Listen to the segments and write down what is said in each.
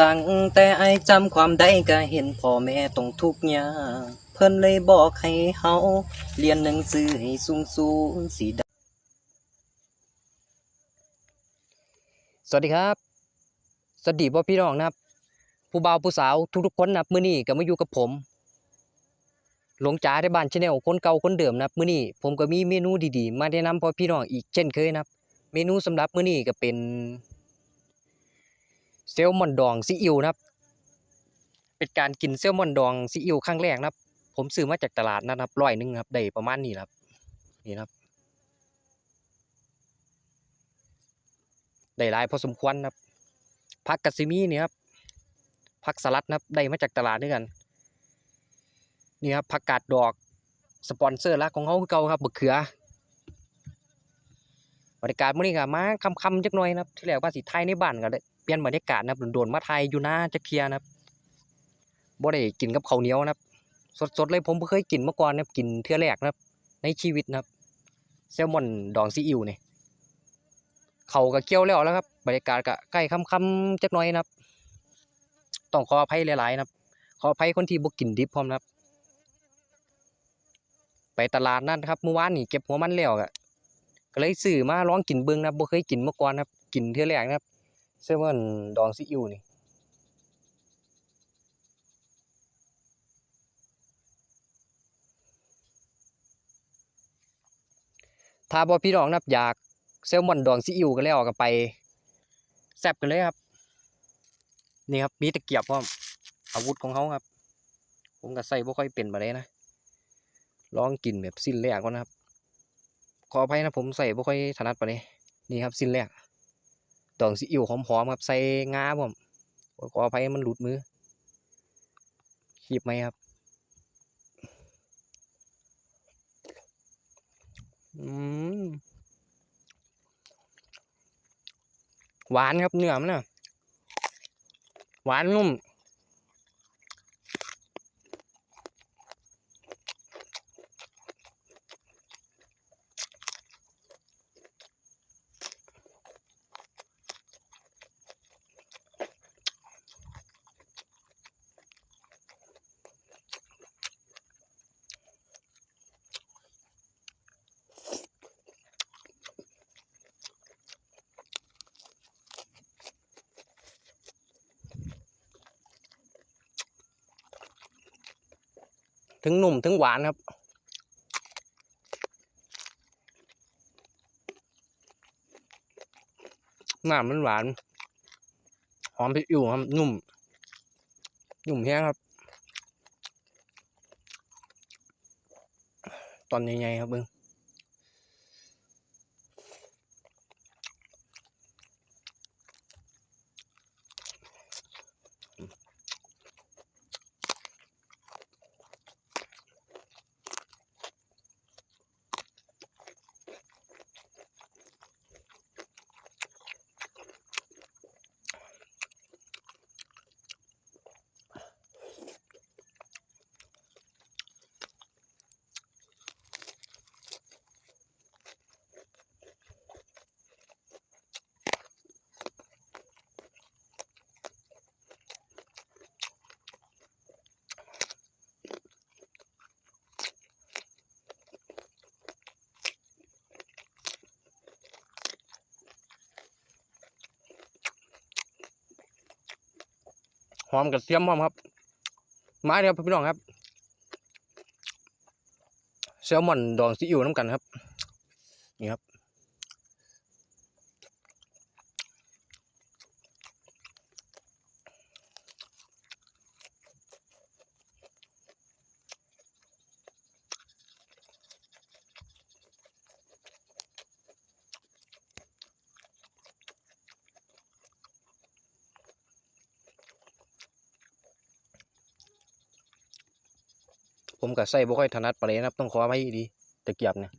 ตั้งแต่ไอจำความได้ก็เห็นพ่อแม่ต้องทุกข์ยากเพิ่นเลยบอกให้เฮาเรียนหนังสือให้สูงสูงสิได้สวัสดีครับ สวัสดีพ่อพี่น้องนะครับ ผู้บ่าวผู้สาวทุกๆคนนะครับมื้อนี้ก็มาอยู่กับผม หลวงจ๋าได้บ้านชาแนลคนเก่าคนเดิมนะครับมื้อนี้ผมก็มีเมนูดีๆ มาแนะนำพ่อพี่น้องอีกเช่นเคยนะครับ เมนูสำหรับมื้อนี้ก็เป็น แซลมอนดองซีอิ๊วนะครับ เป็นการกินแซลมอนดองซีอิ๊วครั้งแรกนะครับ ผมซื้อมาจากตลาดนะครับร้อยหนึ่งครับได้ประมาณนี้นะครับ นี่นะครับได้หลายพอสมควรนะครับผักกัสซิมีนี่ครับผักสลัดนะครับได้มาจากตลาดด้วยกัน นี่ครับผักกาดดอกสปอนเซอร์ลักของเขาคือเก่าครับบักเขือบรรยากาศมื้อนี้ก็มาค่ำๆจักหน่อยนะครับที่แรกว่าสิถ่ายในบ้านก็ได้ เปลี่ยนบรรยากาศนะครับโดนมาถ่ายอยู่หน้าจักเทียนะครับบ่ได้กินกับข้าวเหนียวนะครับ สดๆเลยผมเคยกินมาก่อนนะครับกินเทื่อแรกนะครับ ในชีวิตนะครับแซลมอนดองซีอิ๊วนี่ยเขาก็เกี่ยวแล้วแล้วครับบรรยากาศก็ใกล้ค่ำๆจักน่อยนะครับ ต้องขออภัยหลายๆนะครับ ขออภัยคนที่บ่กินดิบพร้อมนะครับ ไปตลาดนั่นครับเมื่อวานนี่เก็บหัวมันแล้วก็ก็เลยซื้อมาลองกินเบิ่งนะบ่เคยกินมาก่อนนะครับ กินเทื่อแรกนะครับ แซลมอนดองซีอิ๊วนี่ถ้าบ่พี่น้องนับอยากแซลมอนดองซีอิ๊วกันแล้วก็ไปแซบกันเลยครับ นี่ครับมีตะเกียบพร้อมอาวุธของเขาครับ ผมก็ใส่บ่ค่อยเป็นมาเลยนะลองกินแบบสิ้นแรกก่อนนะครับ ขออภัยนะผมใส่บ่ค่อยถนัดปานนี้นี่ครับสิ้นแรก ดองซีอิ๊วหอมๆครับใส่งาผมขออภัยมันหลุดมือขีบไหมครับอืมหวานครับเนื้อมันนะหวานนุ่ม ถึงนุ่มถึงหวานครับ หน้ามันหวาน หอมพริกอยู่ครับ นุ่ม นุ่มแห้งครับ ตอนใหญ่ๆครับเบิ้ง อมกระเทียมหอมครับมาเดียวพี่น้องครับแซลมอนดองซีอิ๊วน้ำกันครับ นี่ครับ ผมกับไส้บ่ค่อยถนัดปลาเลยนะครับต้องขอไห้ดีตะเกียบเนี่ย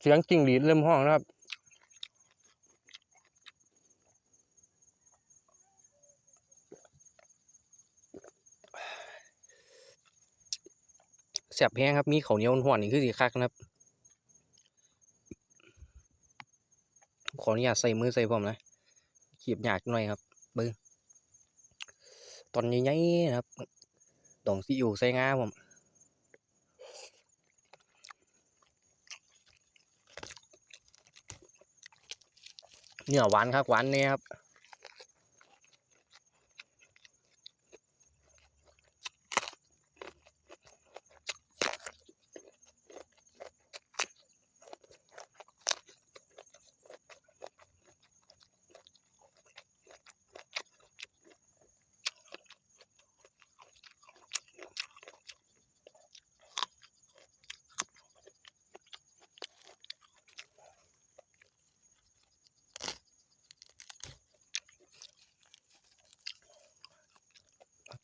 เสียงจริงหลีดเริ่มห้องนะครับ แสบแห้งครับ มีข้าวเหนียวห่วนนี่คือสีคักนะครับขออนุญาตใส่มือใส่พร้อมนะขีบหยากหน่อยครับเบิ้งตอนใหญ่ๆนะครับดองซีอิ๊วใส่งาผมเนื้อหวานครับหวานเนี่ยครับ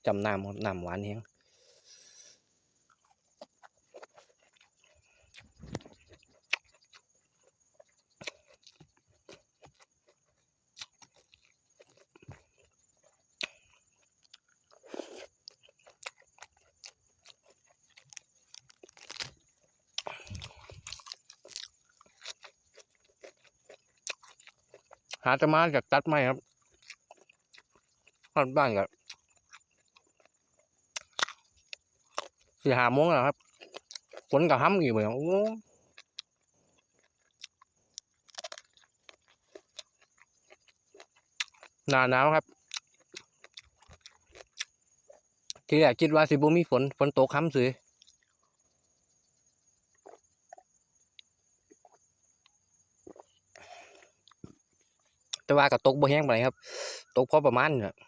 จำน้ำน้ำหวานแห้งหาจะมาจากตัดไม้ครับบ้านบ้านกับ สี่หาโมงแล้วครับฝนกับห้ำอยู่เหมือนกันโอ้หนาหนาวครับ ทีแรกคิดว่าสิบุมีฝน ฝนตกค้ำสือแต่ว่าก็ตกบ่แห้งไปครับ ตกพอประมาณนี่แ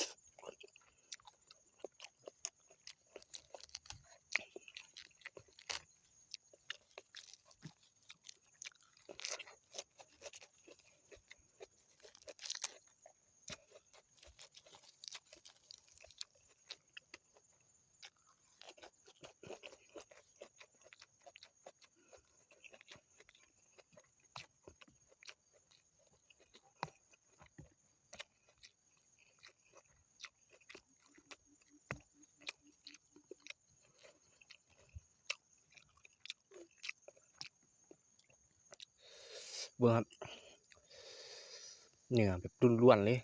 เบิ่งครับเนื้อแบบล้วนๆเลย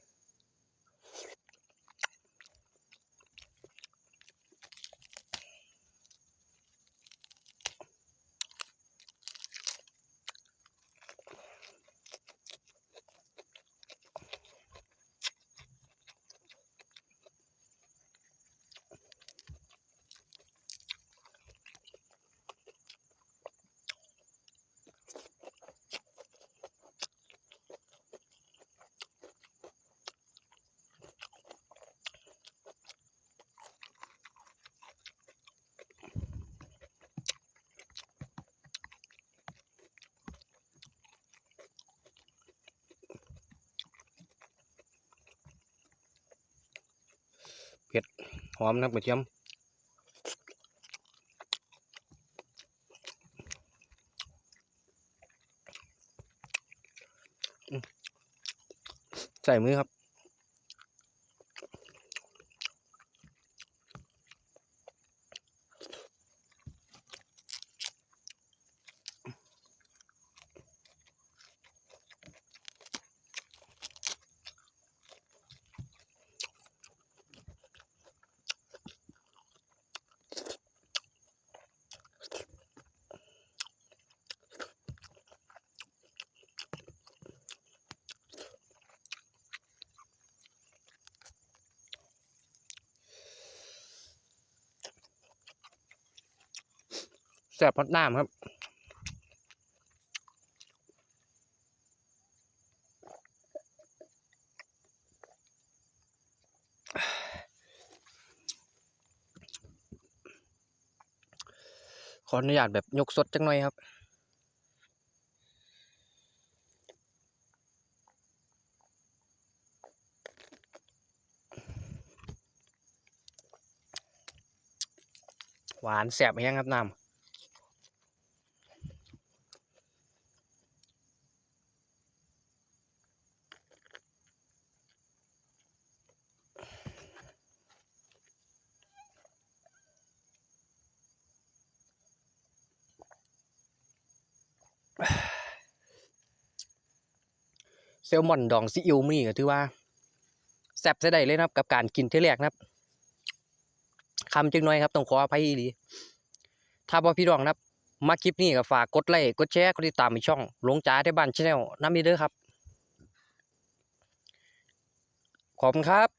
หอมนะกระเทียมอืมใส่มือครับ แซ่บพัดน้ำครับขออนุญาตแบบยกสดจังหน่อยครับ หวานแสบแห้งครับน้ำ แซลมอนดองซีอิ๊วมื้อนี้ก็ถือว่าแซ่บใช้ได้เลยนะครับ กับการกินเที่อแรกนะครับคำจังน้อยครับต้องขออภัยอีหลีถ้าบ่พี่รองนะครับ มาคลิปนี้ก็ฝากกดไลค์กดแชร์กดติดตามในช่องหลวงจ๋าที่บ้านชาแนลน้ำมีเด้อครับ ขอบคุณครับ